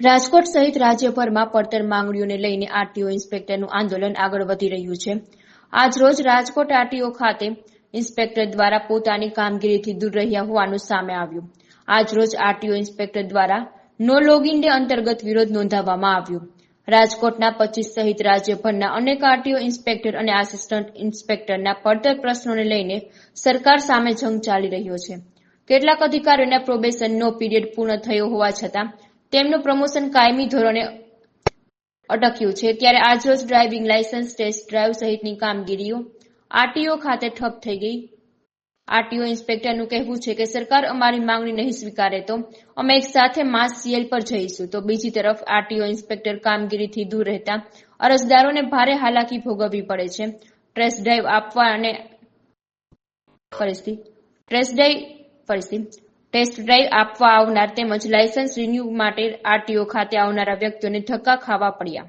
રાજકોટ સહિત રાજ્યભરમાં પડતર માંગણીઓને લઈને આરટીઓ ઇન્સ્પેક્ટરનું આંદોલન આગળ વધી રહ્યું છે. આજરોજ રાજકોટ આરટીઓ ખાતે ઇન્સ્પેક્ટર દ્વારા પોતાની કામગીરીથી દૂર રહ્યા હોવાનું સામે આવ્યું. આજરોજ આરટીઓ ઇન્સ્પેક્ટર દ્વારા નો લોગિન ડે અંતર્ગત વિરોધ નોંધાવવામાં આવ્યો. રાજકોટના પચીસ સહિત રાજ્યભરના અનેક આરટીઓ ઇન્સ્પેક્ટર અને આસિસ્ટન્ટ ઇન્સ્પેક્ટરના પડતર પ્રશ્નોને લઈને સરકાર સામે જંગ ચાલી રહ્યો છે. કેટલાક અધિકારીઓના પ્રોબેશનનો પીરિયડ પૂર્ણ થયો હોવા છતાં તેમનું પ્રમોશન કાયમી ધોરણે અટક્યું છે. ત્યારે આજરોજ ડ્રાઇવિંગ લાયસન્સ ટેસ્ટ ડ્રાઇવ સહિતની કામગીરીઓ આરટીઓ ખાતે ઠપ થઈ ગઈ. આરટીઓ ઇન્સ્પેક્ટરનું કહેવું છે કે સરકાર અમારી માંગણી નહીં સ્વીકારે તો અમે એક સાથે માસ સીએલ પર જઈશું. તો બીજી તરફ આરટીઓ ઇન્સ્પેક્ટર કામગીરીથી દૂર રહેતા અરજદારોને ભારે હાલાકી ભોગવવી પડે છે. ટ્રેસ ડ્રાઇવ આપવા અને પરિસ્થિતિ ટ્રેસ ડ્રાઇવ પરિસ્થિતિ ટેસ્ટ ડ્રાઇવ આપવા આવનાર તેમજ લાયસન્સ રિન્યુ માટે આરટીઓ ખાતે આવનારા વ્યક્તિઓને ધક્કા ખાવા પડ્યા.